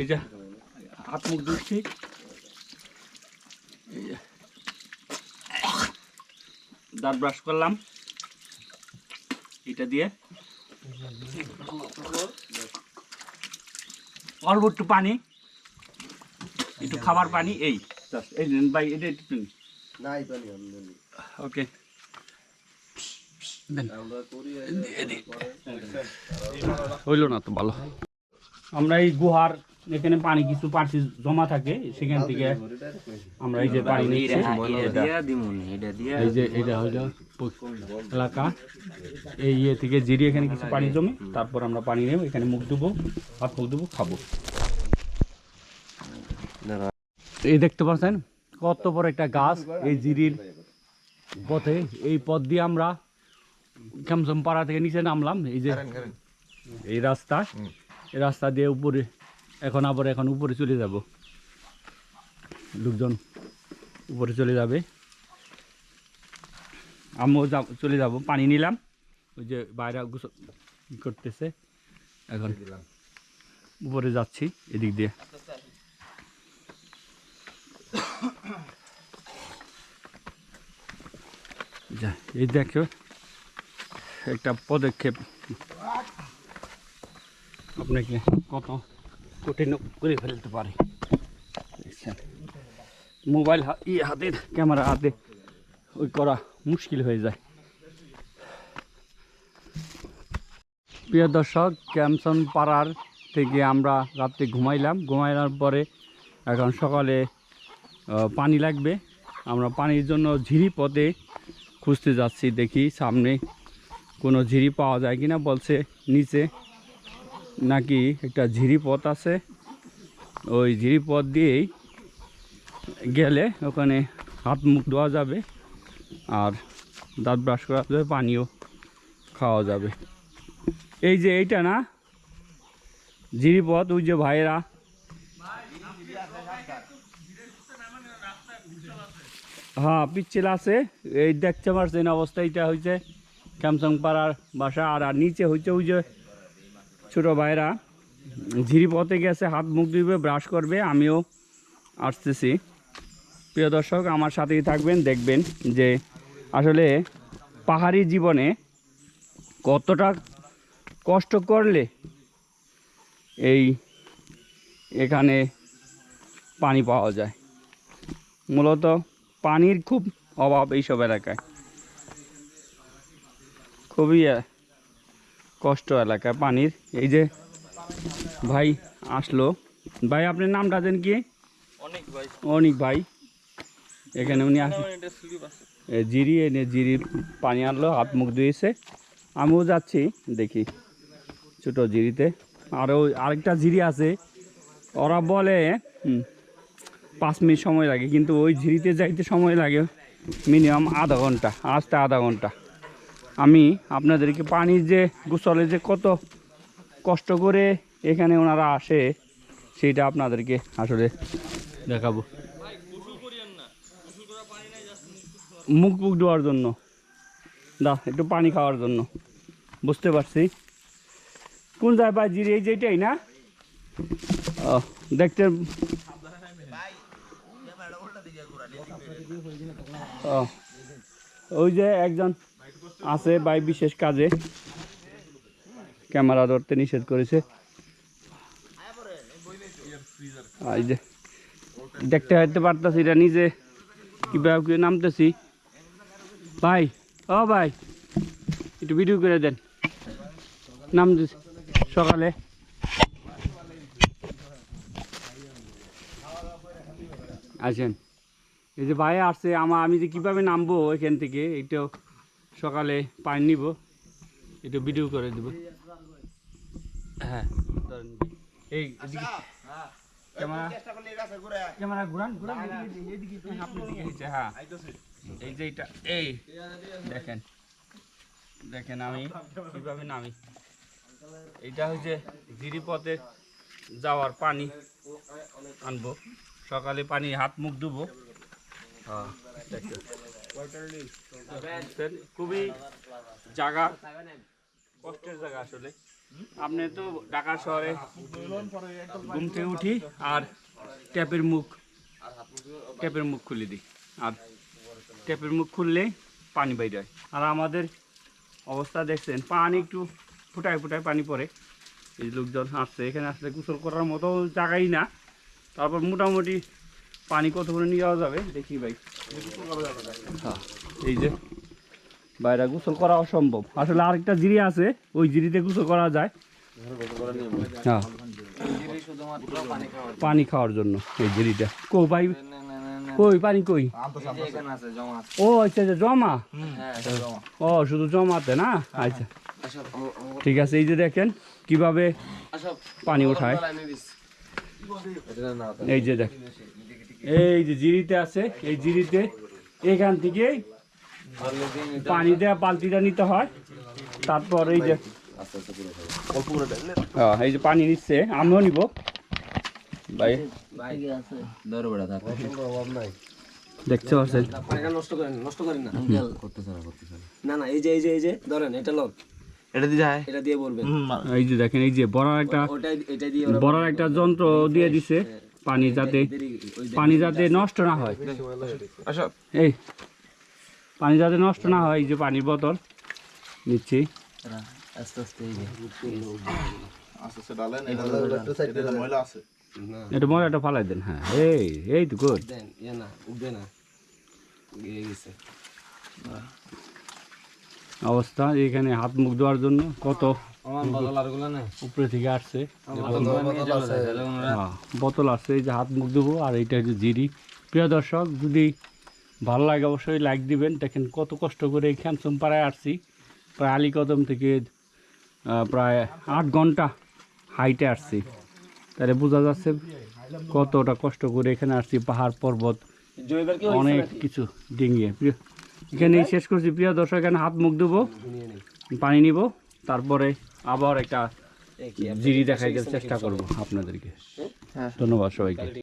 এই যে হাত মুখ ধুচ্ছি এই যে দাঁত ব্রাশ করলাম। এটা দিয়ে। অল্প একটু পানি। একটু খাবার পানি এই এই ভাই এটা একটু ওকে হইল না তো ভালো। আমরা এই গুহার এখানে পানি কিছু পানি জমা থাকে সেখান থেকে আমরা এই যে পানি এই যে এটা। হলো এলাকা। এই ইয়ে থেকে জিরি এখানে কিছু পানি জমে তারপর আমরা পানি নেব এখানে মুখ দেবো হাত মুখ দেবো খাব। এই দেখতে পাচ্ছেন কত বড় একটা গাছ এই জিরির পথে। এই পথ দিয়ে আমরা ক্যামসম পাড়া থেকে নিচে নামলাম এই যে এই রাস্তা। রাস্তা দিয়ে উপরে, এখন আবার এখন উপরে চলে যাব। লোকজন উপরে চলে যাবে। আমিও চলে যাব, পানি নিলাম। ওই যে বাইরে করতেছে, এখন উপরে যাচ্ছি, এদিক দিয়ে। যা, এই দেখো, একটা পদক্ষেপ। আপনাকে কত কঠিন করে ফেলতে পারে। মোবাইল ই হাতে ক্যামেরা হাতে ওই করা মুশকিল হয়ে যায়। প্রিয় দর্শক ক্যামসন পাড়ার থেকে আমরা রাত্রে ঘুমাইলাম। ঘুমাইলার পরে এখন সকালে পানি লাগবে। আমরা পানির জন্য ঝিরি পথে খুঁজতে যাচ্ছি। দেখি সামনে কোনো ঝিরি পাওয়া যায় কিনা। বলছে নিচে নাকি একটা ঝিরি পথ আছে? ওই ঝিরি পথ দিয়েই গেলে ওখানে হাত মুখ ধোয়া যাবে আর দাঁত ব্রাশ করা যাবে পানিও খাওয়া যাবে। এই যে এইটা না? ঝিরি পথ, ওই যে ভাইয়েরা। হ্যাঁ পিচ্ছিল আছে। এই দেখতে পারছেন অবস্থা এটা হয়েছে ক্যামসং পাড়ার বাসা। আর নিচে হচ্ছে ওই যে ভাইরা, ঝিরি পথে গেছে, হাত মুখ ধুবে ব্রাশ করবে, আমিও আসতেছি। প্রিয় দর্শক, আমার সাথেই থাকবেন, দেখবেন যে আসলে পাহাড়ি জীবনে কতটা কষ্ট করলে এই এখানে পানি পাওয়া যায়। মূলত পানির খুব অভাব এইসব এলাকায়। খুবই কষ্ট এলাকা পানির। এই যে ভাই আসলো। ভাই আপনার নামটা দেন কি? অনেক ভাই। অনিক ভাই। এখানে উনি এ, জিরি এনে জিরির পানি আনলো হাত মুখ ধুয়েছে। আমিও যাচ্ছি দেখি ছোটো জিরিতে। আরও আরেকটা জিরি আছে। ওরা বলে পাঁচ মিনিট সময় লাগে কিন্তু ওই ঝিরিতে যাইতে সময় লাগে মিনিমাম আধা ঘণ্টা আসতে আধা ঘণ্টা। আমি আপনাদেরকে পানির যে গোসলে যে কত কষ্ট করে এখানে ওনারা আসে সেটা আপনাদেরকে আসলে দেখাবো। মুখ মুখ ধোয়ার জন্য। দা একটু পানি খাওয়ার জন্য। বুঝতে পারছি। কোন যায় বা জিরে? এই যেটাই না? ও, দেখতে ও, ওই যে একজন আছে ভাই বিশেষ কাজে। ক্যামেরা ধরতে নিষেধ করেছে। দেখতে হইতে পারতাছি, এটা নিজে কীভাবে কি নামতেছি। ভাই, ও ভাই, একটু ভিডিও করে দেন। নাম সকালে। আছেন এই যে ভাই আসছে আমার আমি যে কীভাবে নামবো এখান থেকে একটু সকালে পানি নিব একটু ভিডিও করে দেবো। হ্যাঁ এই হ্যাঁ এই যে এটা এই দেখেন দেখেন আমি যাওয়ার পানি আনব। সকালে পানি হাত মুখ ধুবো। হ্যাঁ, খুবই জায়গা আসলে। আপনি তো ঢাকা শহরে ঘুম থেকে উঠি আর ট্যাপের মুখ ট্যাপের মুখ খুলে দিই। আর ট্যাপের মুখ খুললে পানি বাইরে হয়। আর আমাদের অবস্থা দেখছেন, পানি একটু ফুটায় ফুটায় পানি পড়ে। এই লোকজন আসছে, এখানে আসলে গোসল করার মতো জায়গাই না। তারপর মোটামুটি পানি কত করে নিয়ে যাওয়া যাবে? দেখি ভাই। এই যে, বাইরে গোসল করা অসম্ভব। আসলে আরেকটা জিরি আছে, ওই জিরিতে গোসল করা যায়। হ্যাঁ। পানি খাওয়ার জন্য, এই জিরিটা। কো ভাই? কই, পানি কই? ও আচ্ছা আচ্ছা জমা? ও, শুধু জমাতে না? আচ্ছা। ঠিক আছে, এই যে দেখেন, কীভাবে পানি ওঠায়। এই যে দেখ এই যে জিরিতে আছে এই জিরিতে এখান থেকে পানি দেওয়া বালতিটা নিতে হয়। তারপর এই যে হ্যাঁ, এই যে পানি নিচ্ছে আমিও নিব। ভাই। বড় দেখতে পাচ্ছেন। নষ্ট করেন নষ্ট করেন না করতে না না এই যে এই যে এই যে ধরেন এটা লন। এটা দি যায়। এটা দিয়ে বলবেন। এই যে দেখেন এই যে বড়ার একটা ওটাই এটা দিয়ে ওরা বড়ার একটা যন্ত্র দিয়ে দিছে। পানি যাতে পানি যাতে নষ্ট না হয়। এই পানি যাতে নষ্ট না হয় এই যে পানির বোতল নিচ্ছি। এটা মনে ফালাই দেন হ্যাঁ। এই এই তো গুড অবস্থা এখানে হাত মুখ ধোয়ার জন্য কত উপরে থেকে আসছে। হ্যাঁ, বোতল আছে এই যে হাত মুখ দেবো আর এইটা হচ্ছে জিরি। প্রিয় দর্শক যদি ভালো লাগে অবশ্যই লাইক দিবেন। দেখেন কত কষ্ট করে এই খ্যামসম পাড়ায় আসছি। প্রায় আলীকদম থেকে প্রায় আট ঘণ্টা হাইটে আসছি। তাহলে বোঝা যাচ্ছে কতটা কষ্ট করে এখানে আসছি পাহাড় পর্বত অনেক কিছু ডিঙিয়ে। প্রিয় এখানেই শেষ করছি। প্রিয় দর্শক এখানে হাত মুখ দেবো পানি নিব তারপরে আবার একটা জিরি দেখাইতে চেষ্টা করব আপনাদেরকে। ধন্যবাদ সবাইকে।